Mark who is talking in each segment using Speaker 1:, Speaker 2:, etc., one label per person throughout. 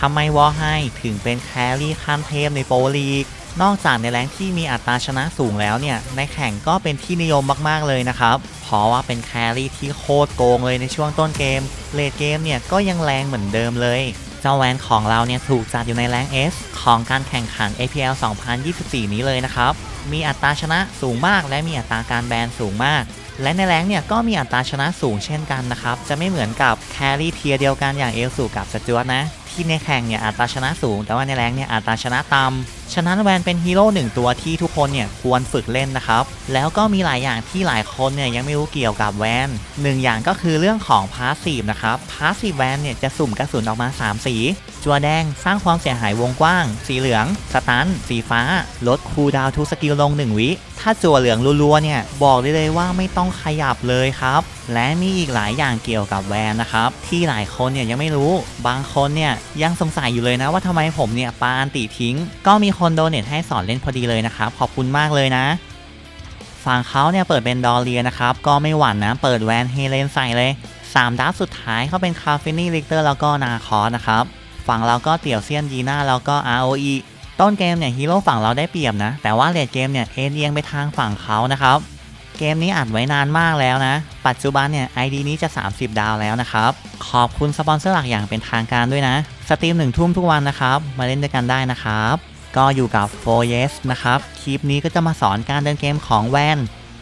Speaker 1: ทำไมวอลไฮถึงเป็นแครี่ขั้นเทพในโปรลีก นอกจากในแรงที่มีอัตราชนะสูงแล้วเนี่ย ในแข่งก็เป็นที่นิยมมากๆเลยนะครับ เพราะว่าเป็นแครี่ที่โคตรโกงเลยในช่วงต้นเกม เลดเกมเนี่ยก็ยังแรงเหมือนเดิมเลยเจ้าแวนของเราเนี่ยถูกจัดอยู่ในแรง S ของการแข่งขัน APL 2024 นี้เลยนะครับ มีอัตราชนะสูงมากและมีอัตราการแบนสูงมาก และในแรงเนี่ยก็มีอัตราชนะสูงเช่นกันนะครับ จะไม่เหมือนกับแครี่เทียเดียวกันอย่างเอลสูกับสจวตนะ ที่ในแข่งเนี่ยอัตราชนะสูง แต่ว่าในแรงเนี่ยอัตราชนะต่ำ ฉะนั้นแวนเป็นฮีโร่หนึ่งตัวที่ทุกคนเนี่ยควรฝึกเล่นนะครับ แล้วก็มีหลายอย่างที่หลายคนเนี่ยยังไม่รู้เกี่ยวกับแวนหนึ่งอย่างก็คือเรื่องของพาสซีฟนะครับพาสซีฟแวนเนี่ยจะสุ่มกระสุนออกมา 3 สี จัวแดงสร้างความเสียหายวงกว้าง สีเหลือง สตัน สีฟ้า ลดคูลดาวทุกสกิลลง 1 วิ ถ้าจัวเหลืองรัวๆเนี่ยบอกได้เลยว่าไม่ต้องขยับเลยครับ และมีอีกหลายอย่างเกี่ยวกับแวนนะครับ ที่หลายคนเนี่ยยังไม่รู้บางคนเนี่ยยังสงสัยอยู่เลยนะว่าทำไมผมเนี่ยปาอันติทิ้ง ก็มีคนโดเนทให้สอนเล่นพอดีเลยนะครับ ขอบคุณมากเลยนะฝั่งเขาเนี่ยเปิดเป็นดอเลียนะครับ ก็ไม่หวั่นนะ เปิดแวนเฮเลนใส่เลย 3ดับสุดท้ายเขาเป็นคาเฟนี่ลิกเตอร์แล้วก็นาคอสนะครับ ฝั่งเราก็เตี่ยวเซียนยีน่าแล้วก็ ROE ต้นเกมเนี่ยฮีโร่ฝั่งเราได้เปรียบนะ แต่ว่าเลดเกมเนี่ยเอ็นเอียงไปทางฝั่งเขานะครับ เกมนี้อัดไว้นานมากแล้วนะ ปัจจุบันเนี่ย ID นี้จะ 30 ดาวแล้วนะครับ ขอบคุณสปอนเซอร์หลักอย่างเป็นทางการด้วยนะ สตรีมหนึ่งทุ่มทุกวันนะครับ มาเล่นด้วยกันได้นะครับ ก็อยู่กับ 4 yes นะครับ คลิปนี้ก็จะมาสอนการเดินเกมของแวน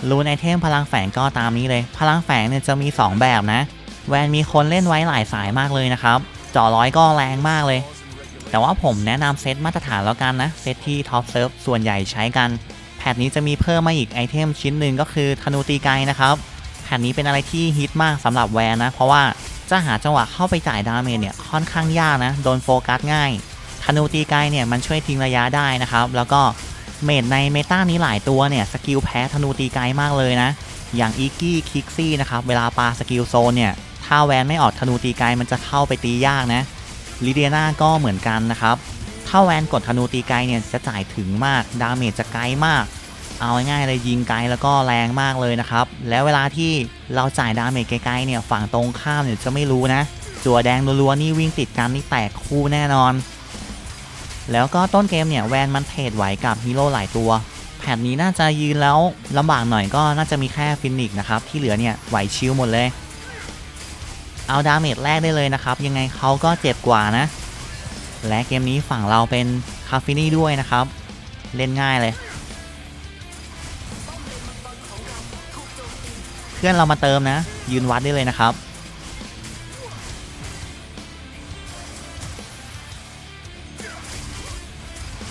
Speaker 1: รูนไอเทมพลังแฝงก็ตามนี้เลย พลังแฝงเนี่ยจะมี 2 แบบนะ แวนมีคนเล่นไว้หลายสายมากเลยนะครับจ่อร้อยก็แรงมากเลย แต่ว่าผมแนะนำเซตมาตรฐานแล้วกันนะ เซตที่ท็อปเซิร์ฟส่วนใหญ่ใช้กัน แพทนี้จะมีเพิ่มมาอีกไอเทมชิ้นหนึ่งก็คือธนูตีไกลนะครับ แพทนี้เป็นอะไรที่ฮิตมากสำหรับแวนนะ เพราะว่าจะหาจังหวะเข้าไปจ่ายดาเมจเนี่ยค่อนข้างยากนะ โดนโฟกัสง่าย ธนูตีไกลเนี่ยมันช่วยทิ้งระยะได้นะครับ แล้วก็เมจในเมตานี้หลายตัวเนี่ยสกิลแพ้ธนูตีไกลมากเลยนะ อย่างอีกี้คิกซี่นะครับเวลาปาสกิลโซนเนี่ยถ้าแวนไม่ออกธนูตีไกลมันจะเข้าไปตียากนะลิเดียนาก็เหมือนกันนะครับ ถ้าแวนกดธนูตีไกลเนี่ยจะจ่ายถึงมาก ดาเมจจะไกลมาก เอาง่ายๆเลยยิงไกลแล้วก็แรงมากเลยนะครับ แล้วเวลาที่เราจ่ายดาเมจไกลๆเนี่ยฝั่งตรงข้ามเนี่ยจะไม่รู้นะ จัวแดงรัวๆนี่วิ่งติดกันนี่แตกคู่แน่นอน แล้วก็ต้นเกมเนี่ยแวนมันเทรดไหวกับฮีโร่หลายตัวแผ่นนี้น่าจะยืนแล้วลำบากหน่อยก็น่าจะมีแค่ฟินิกส์นะครับที่เหลือเนี่ยไหวชิวหมดเลย เอาดาเมจแรกได้เลยนะครับ ยังไงเขาก็เจ็บกว่านะ และเกมนี้ฝั่งเราเป็นคาฟินี่ด้วยนะครับ เล่นง่ายเลย เพื่อนเรามาเติมนะ ยืนวัดได้เลยนะครับ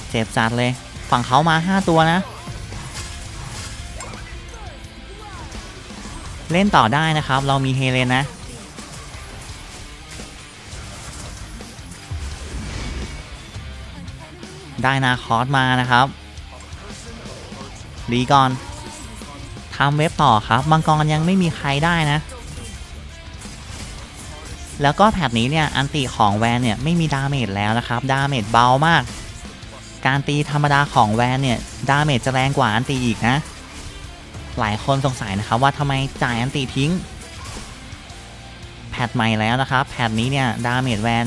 Speaker 1: เจ็บจัดเลย ฝั่งเขามา 5 ตัวนะ เล่นต่อได้นะครับ เรามีเฮเลนนะ ได้นาคอสมานะครับรีก่อนทำเว็บต่อครับมังกรยังไม่มีใครได้นะ แล้วก็แพทนี้เนี่ย อันติของแวนเนี่ยไม่มีดาเมจแล้วนะครับ ดาเมจเบามาก การตีธรรมดาของแวนเนี่ย ดาเมจจะแรงกว่าอันติอีกนะ หลายคนสงสัยนะครับว่าทำไมจ่ายอันติทิ้ง แพทใหม่แล้วนะครับ แพทนี้เนี่ย ดาเมจแวน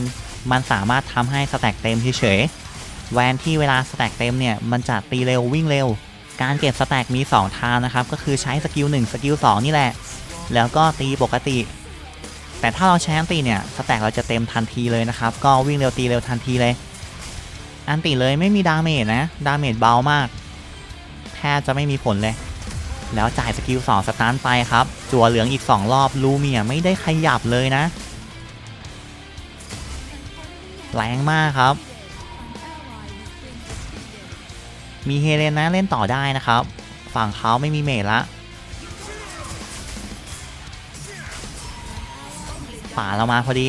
Speaker 1: มันสามารถทำให้สแต็กเต็มเฉยๆ แวนที่เวลาสแต็กเต็มเนี่ยมันจะตีเร็ววิ่งเร็ว การเก็บสแต็กมี 2 ทางนะครับ ก็คือใช้สกิล1สกิล2นี่แหละ แล้วก็ตีปกติ แต่ถ้าเราใช้อันตีเนี่ยสแต็กเราจะเต็มทันทีเลยนะครับ ก็วิ่งเร็วตีเร็วทันทีเลย อันติเลยไม่มีดาเมจนะดาเมจเบามากแทบจะไม่มีผลเลย แล้วจ่ายสกิล2สตาร์ทไปครับ จั่วเหลืองอีก 2 รอบลูเมียไม่ได้ขยับเลยนะแรงมากครับ มีเฮเลนนะเล่นต่อได้นะครับ ฝั่งเขาไม่มีเมจละป่าเรามาพอดี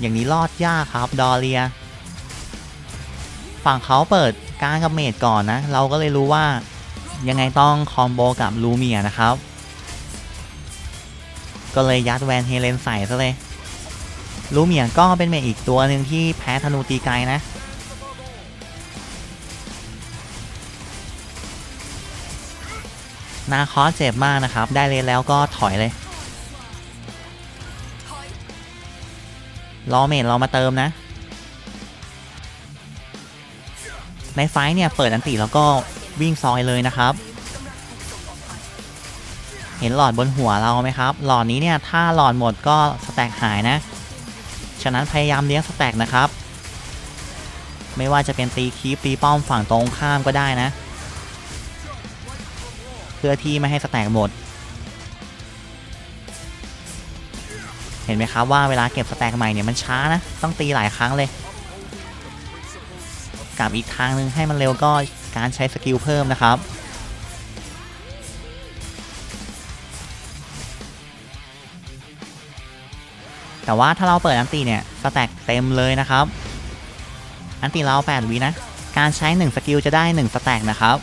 Speaker 1: อย่างนี้รอดยากครับดอเรีย ฝั่งเขาเปิดกลางกับเมจก่อนนะ เราก็เลยรู้ว่ายังไงต้องคอมโบกับลูเมียนะครับ ก็เลยยัดแวนเฮเลนใส่ซะเลยลูเมียก็เป็นเมจอีกตัวหนึ่งที่แพ้ธนูตีไกลนะ นาคอสเจ็บมากนะครับ ได้เลนแล้วก็ถอยเลย รอเมดเรามาเติมนะ ในไฟท์เนี่ยเปิดอันติแล้วก็วิ่งซอยเลยนะครับ เห็นหลอดบนหัวเราไหมครับ หลอดนี้เนี่ยถ้าหลอดหมดก็สแต็กหายนะ ฉะนั้นพยายามเลี้ยงสแต็กนะครับ ไม่ว่าจะเป็นตีคีปตีป้อมฝั่งตรงข้ามก็ได้นะ พื่อที่ไม่ให้สแต็กหมด เห็นไหมครับว่าเวลาเก็บสแต็กใหม่เนี่ยมันช้านะ ต้องตีหลายครั้งเลย กับอีกทางหนึ่งให้มันเร็วก็การใช้สกิลเพิ่มนะครับแต่ว่าถ้าเราเปิดอันตีเนี่ยสแต็กเต็มเลยนะครับ อันตีเรา 8 วินะ การใช้ 1 สกิลจะได้ 1 สแต็กนะครับ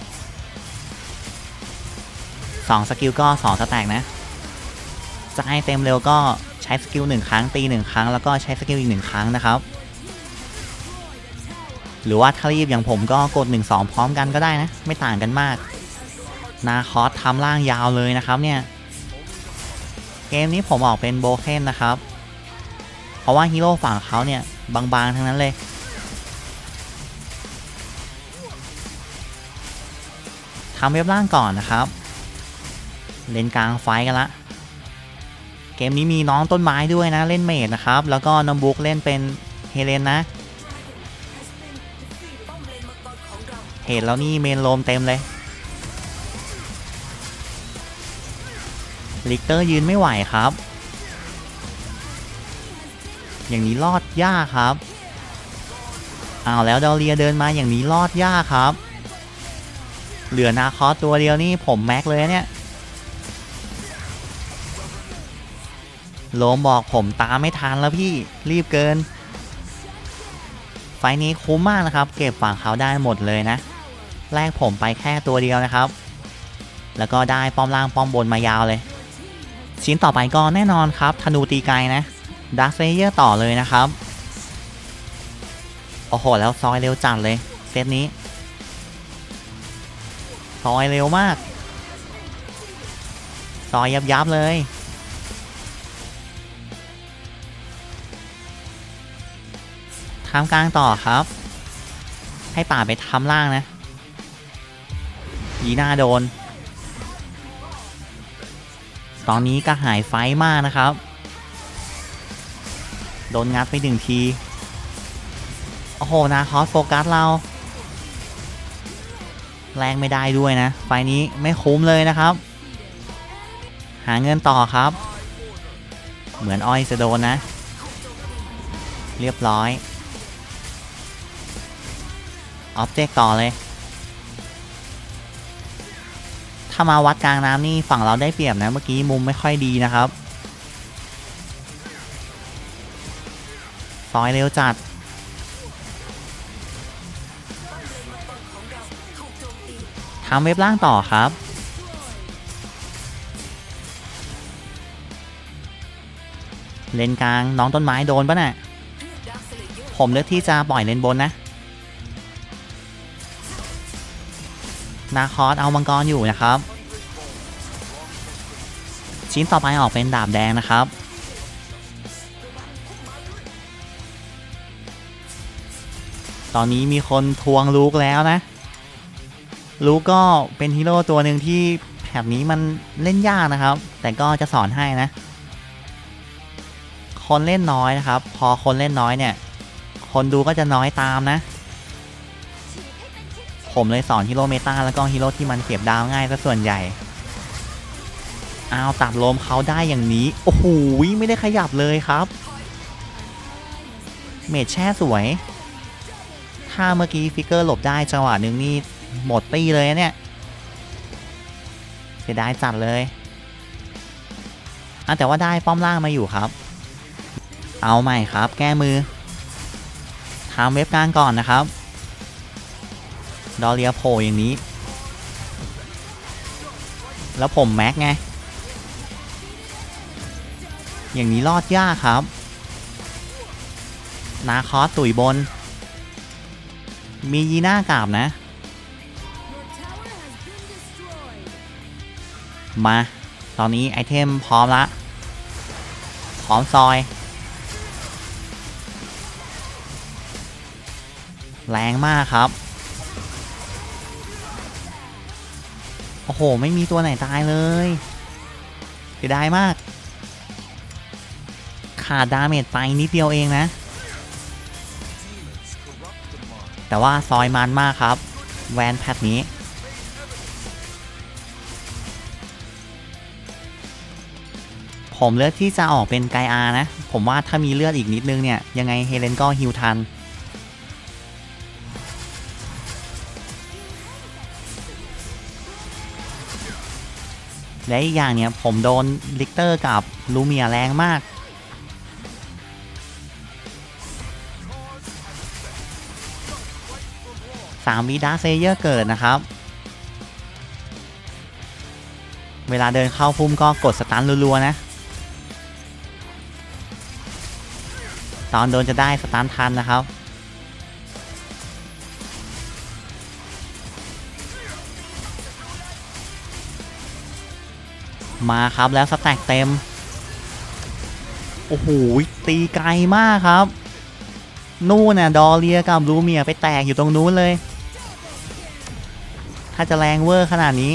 Speaker 1: 2สกิลก็2สแต็กนะจะให้เต็มเร็วก็ใช้สกิล1ครั้งตี 1 ครั้งแล้วก็ใช้สกิลอีก1ครั้งนะครับ หรือว่าถ้ารีบอย่างผมก็กด 1 2 พร้อมกันก็ได้นะ ไม่ต่างกันมาก นาคอสทำล่างยาวเลยนะครับเนี่ย เกมนี้ผมออกเป็นโบเคนนะครับ เพราะว่าฮีโร่ฝั่งเขาเนี่ย บางๆ ทั้งนั้นเลยทำเว็บล่างก่อนนะครับ เล่นกลางไฟกันละ เกมนี้มีน้องต้นไม้ด้วยนะเล่นเมดนะครับ แล้วก็น้องบุ๊กเล่นเป็นเฮเลนนะเห็นแล้วนี่เมนโลมเต็มเลยลิกเตอร์ยืนไม่ไหวครับ อย่างนี้รอดยากครับอ้าวแล้วดอเรียเดินมาอย่างนี้รอดยากครับ เหลือนาคอสตัวเดียวนี่ผมแม็กเลยเนี่ย โลมบอกผมตามไม่ทันแล้วพี่รีบเกิน ไฟนี้คุ้มมากนะครับ เก็บฝั่งเขาได้หมดเลยนะแรกผมไปแค่ตัวเดียวนะครับ แล้วก็ได้ป้อมล่างป้อมบนมายาวเลย ชิ้นต่อไปก็แน่นอนครับธนูตีไกลนะดักเซเยอร์ต่อเลยนะครับ โอ้โห แล้วซอยเร็วจัดเลย เซตนี้ ซอยเร็วมาก ซอยยับยับเลย ทำกลางต่อครับ ให้ป่าไปทำล่างนะยีน้าโดน ตอนนี้ก็หายไฟมากนะครับ โดนงัดไปหนึ่งที โอ้โห นาคอสโฟกัสเรา แรงไม่ได้ด้วยนะ ไฟนี้ไม่คุ้มเลยนะครับ หาเงินต่อครับ เหมือนอ้อยจะโดนนะ เรียบร้อย ออบเจกต์ต่อเลย ถ้ามาวัดกลางน้ำนี่ฝั่งเราได้เปรียบนะ เมื่อกี้มุมไม่ค่อยดีนะครับ ซอยเร็วจัด ทำเว็บล่างต่อครับเลนกลางน้องต้นไม้โดนปะน่ะ ผมเลือกที่จะปล่อยเลนบนนะ นาคอสเอามังกรอยู่นะครับ ชิ้นต่อไปออกเป็นดาบแดงนะครับ ตอนนี้มีคนทวงลูกแล้วนะ ลูกก็เป็นฮีโร่ตัวหนึ่งที่แถบนี้มันเล่นยากนะครับ แต่ก็จะสอนให้นะ คนเล่นน้อยนะครับ พอคนเล่นน้อยเนี่ย คนดูก็จะน้อยตามนะ ผมเลยสอนฮีโร่เมตาแล้วก็ฮีโร่ที่มันเก็บดาวง่ายซะส่วนใหญ่อาวตัดลมเขาได้อย่างนี้ โอ้โหไม่ได้ขยับเลยครับ เมดแช่สวย ถ้าเมื่อกี้ฟิกเกอร์หลบได้จังหวะหนึ่งนี่หมดตีเลยเนี่ยเสียดายจัดเลยอะแต่ว่าได้ป้อมล่างมาอยู่ครับ เอาใหม่ครับ แก้มือทำเว็บกลางก่อนนะครับ ดอเรียโผล่อย่างนี้ แล้วผมแม็กไง อย่างนี้รอดยากครับ นาคอสตุ๋ยบน มียีน่ากราบนะ มา ตอนนี้ไอเทมพร้อมละ พร้อมซอยแรงมากครับ อ้โห ไม่มีตัวไหนตายเลยเสียดายมาก ขาดดาเมจไปนิดเดียวเองนะ แต่ว่าซอยมันมากครับ แวนแพทนี้ผมเลือกที่จะออกเป็นไกอานะ ผมว่าถ้ามีเลือดอีกนิดนึงเนี่ย ยังไงเฮเลนก็ฮิวทัน และอีกอย่างเนี่ยผมโดนลิกเตอร์กับลูเมียแรงมาก สามวิดาเซเยอร์เกิดนะครับ เวลาเดินเข้าพุ่มก็กดสตันรัวๆนะ ตอนโดนจะได้สตันทันนะครับ มาครับแล้วสแต็กเต็ม โอ้โห ตีไกลมากครับ นู่นน่ะดอเรียกับลูเมียไปแตกอยู่ตรงนู้นเลย ถ้าจะแรงเวอร์ขนาดนี้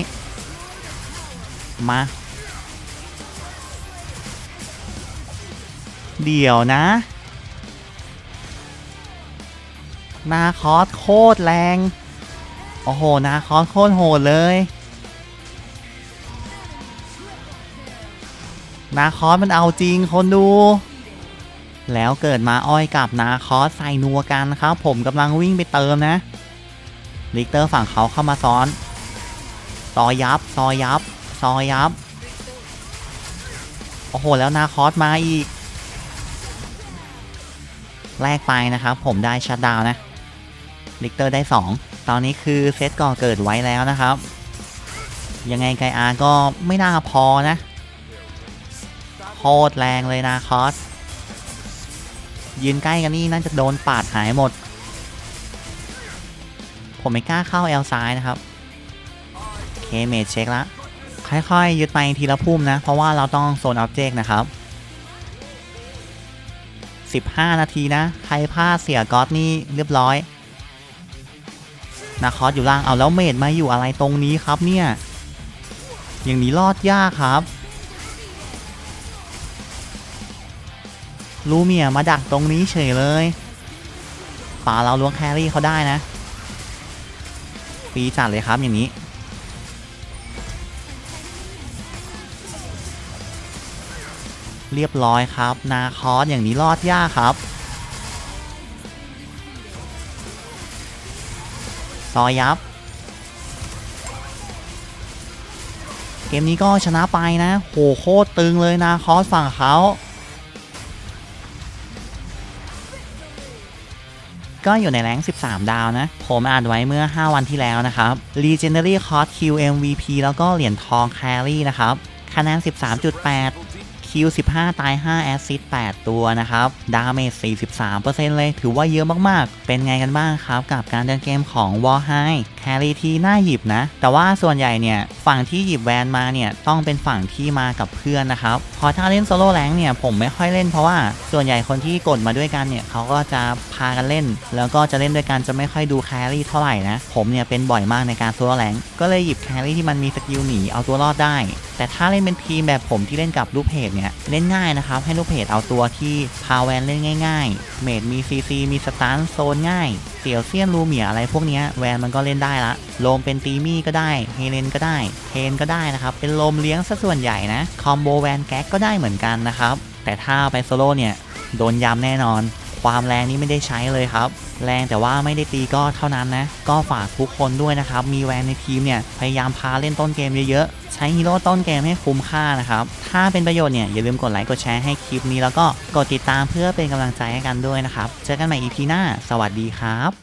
Speaker 1: มา เดี๋ยวนะ นาคอสโคตรแรง โอ้โห นาคอสโคตรโหดเลย นาคอสมันเอาจริงคนดู แล้วเกิดมาอ้อยกับนาคอสใส่นัวกันครับ ผมกำลังวิ่งไปเติมนะ ลิกเตอร์ฝั่งเขาเข้ามาซ้อนซอยับซอยับซอยับ โอ้โห แล้วนาคอสมาอีก แลกไปนะครับ ผมได้ชัดดาวน์นะลิกเตอร์ได้ 2 ตอนนี้คือเซตก่อเกิดไว้แล้วนะครับ ยังไงไกอาก็ไม่น่าพอนะ ตรแรงเลยนาคอส ยืนใกล้กันนี่น่าจะโดนปาดหายหมด ผมไม่กล้าเข้าแอลซ้ายนะครับเคเมจเช็คละค่อยๆ ยึดไปทีละพุ่มนะ เพราะว่าเราต้องโซนออบเจกต์นะครับ 15 นาทีนะ ใครพลาดเสียก๊อตนี่เรียบร้อยนาคอสอยู่ล่างเอาแล้วเมดมาอยู่อะไรตรงนี้ครับเนี่ย อย่างนี้รอดยากครับ ลูเมียมาดักตรงนี้เฉยเลยป่าเราล้วงแครี่เขาได้นะปีจัดเลยครับอย่างนี้ เรียบร้อยครับ นาคอสอย่างนี้รอดยากครับซอยยับเกมนี้ก็ชนะไปนะ โหโคตรตึงเลยนาคอสฝั่งเขา ก็อยู่ในแรง13 ดาวนะ ผมอ่านไว้เมื่อ 5 วันที่แล้วนะครับ Legendary Cost Q MVP แล้วก็เหรียญทอง Carry นะครับ คะแนน 13.8 คิว15 ตาย 5 แอสซิส8ตัวนะครับ ดาเมจ 43%เลย ถือว่าเยอะมากๆ เป็นไงกันบ้างครับ กับการเดินเกมของ w a r h i แครีทีน่าหยิบนะ แต่ว่าส่วนใหญ่เนี่ยฝั่งที่หยิบแวนมาเนี่ยต้องเป็นฝั่งที่มากับเพื่อนนะครับพอถ้าเล่นโซโล่แรงเนี่ยผมไม่ค่อยเล่นเพราะว่าส่วนใหญ่คนที่กดมาด้วยกันเนี่ยเขาก็จะพากันเล่น แล้วก็จะเล่นด้วยกันจะไม่ค่อยดูแครี่เท่าไหร่นะผมเนี่ยเป็นบ่อยมากในการโซโล่แรงก็เลยหยิบแครี่ที่มันมีสกิลหนีเอาตัวรอดได้ แต่ถ้าเล่นเป็นทีมแบบผมที่เล่นกับลูกเพจเนี่ยเล่นง่ายนะครับ ให้ลูกเพจเอาตัวที่พาแวนเล่นง่ายๆ เมดมีซีซีมีสตาร์โซนง่ายเสี่ยวเซียนรูเมียอะไรพวกนี้แวนมันก็เล่นได้ละโลมเป็นตีมี่ก็ได้เฮเลนก็ได้เทนก็ได้นะครับ เป็นโลมเลี้ยงซะส่วนใหญ่นะคอมโบแวนแก๊กก็ได้เหมือนกันนะครับแต่ถ้าไปโซโล่เนี่ยโดนยำแน่นอน ความแรงนี่ไม่ได้ใช้เลยครับ แรงแต่ว่าไม่ได้ตีก็เท่านั้นนะ ก็ฝากทุกคนด้วยนะครับ มีแวนในทีมเนี่ย พยายามพาเล่นต้นเกมเยอะๆ ใช้ฮีโร่ต้นเกมให้คุ้มค่านะครับ ถ้าเป็นประโยชน์เนี่ย อย่าลืมกดไลค์กดแชร์ให้คลิปนี้แล้วก็กดติดตามเพื่อเป็นกำลังใจให้กันด้วยนะครับ เจอกันใหม่ EP หน้า สวัสดีครับ